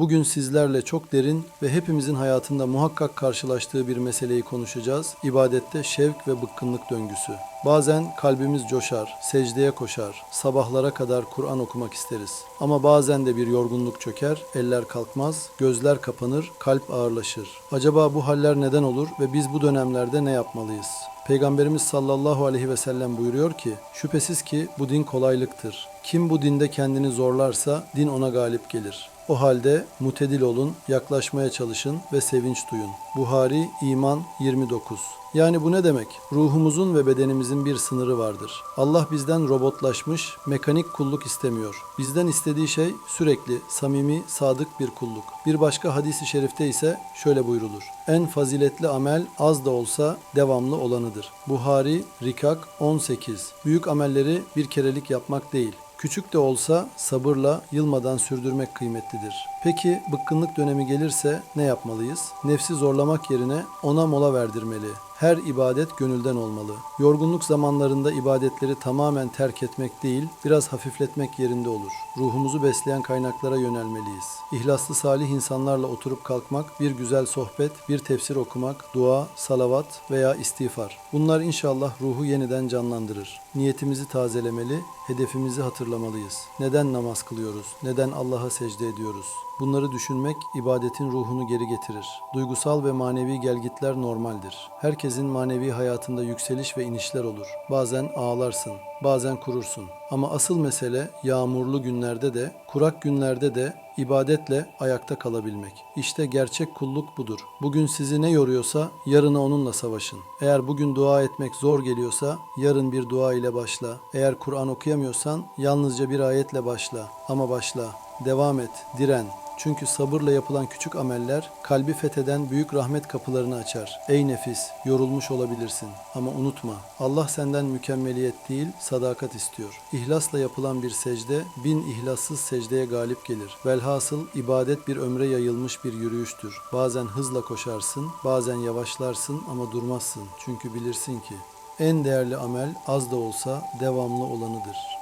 Bugün sizlerle çok derin ve hepimizin hayatında muhakkak karşılaştığı bir meseleyi konuşacağız. İbadette şevk ve bıkkınlık döngüsü. Bazen kalbimiz coşar, secdeye koşar, sabahlara kadar Kur'an okumak isteriz. Ama bazen de bir yorgunluk çöker, eller kalkmaz, gözler kapanır, kalp ağırlaşır. Acaba bu haller neden olur ve biz bu dönemlerde ne yapmalıyız? Peygamberimiz sallallahu aleyhi ve sellem buyuruyor ki, şüphesiz ki bu din kolaylıktır. Kim bu dinde kendini zorlarsa din ona galip gelir. O halde mutedil olun, yaklaşmaya çalışın ve sevinç duyun. Buhari İman 29 Yani bu ne demek? Ruhumuzun ve bedenimizin bir sınırı vardır. Allah bizden robotlaşmış, mekanik kulluk istemiyor. Bizden istediği şey sürekli, samimi, sadık bir kulluk. Bir başka hadisi şerifte ise şöyle buyrulur. En faziletli amel az da olsa devamlı olanıdır. Buhari Rikak 18 Büyük amelleri bir kerelik yapmak değil, Küçük de olsa sabırla yılmadan sürdürmek kıymetlidir. Peki bıkkınlık dönemi gelirse ne yapmalıyız? Nefsi zorlamak yerine ona mola verdirmeli. Her ibadet gönülden olmalı. Yorgunluk zamanlarında ibadetleri tamamen terk etmek değil, biraz hafifletmek yerinde olur. Ruhumuzu besleyen kaynaklara yönelmeliyiz. İhlaslı salih insanlarla oturup kalkmak, bir güzel sohbet, bir tefsir okumak, dua, salavat veya istiğfar. Bunlar inşallah ruhu yeniden canlandırır. Niyetimizi tazelemeli, hedefimizi hatırlamalıyız. Neden namaz kılıyoruz? Neden Allah'a secde ediyoruz? Bunları düşünmek ibadetin ruhunu geri getirir. Duygusal ve manevi gelgitler normaldir. Herkesin manevi hayatında yükseliş ve inişler olur. Bazen ağlarsın, bazen kurursun. Ama asıl mesele yağmurlu günlerde de, kurak günlerde de ibadetle ayakta kalabilmek. İşte gerçek kulluk budur. Bugün sizi ne yoruyorsa yarına onunla savaşın. Eğer bugün dua etmek zor geliyorsa yarın bir dua ile başla. Eğer Kur'an okuyamıyorsan yalnızca bir ayetle başla. Ama başla. Devam et, diren. Çünkü sabırla yapılan küçük ameller kalbi fetheden büyük rahmet kapılarını açar. Ey nefis, yorulmuş olabilirsin ama unutma. Allah senden mükemmeliyet değil, sadakat istiyor. İhlasla yapılan bir secde bin ihlassız secdeye galip gelir. Velhasıl ibadet bir ömre yayılmış bir yürüyüştür. Bazen hızla koşarsın, bazen yavaşlarsın ama durmazsın. Çünkü bilirsin ki en değerli amel az da olsa devamlı olanıdır.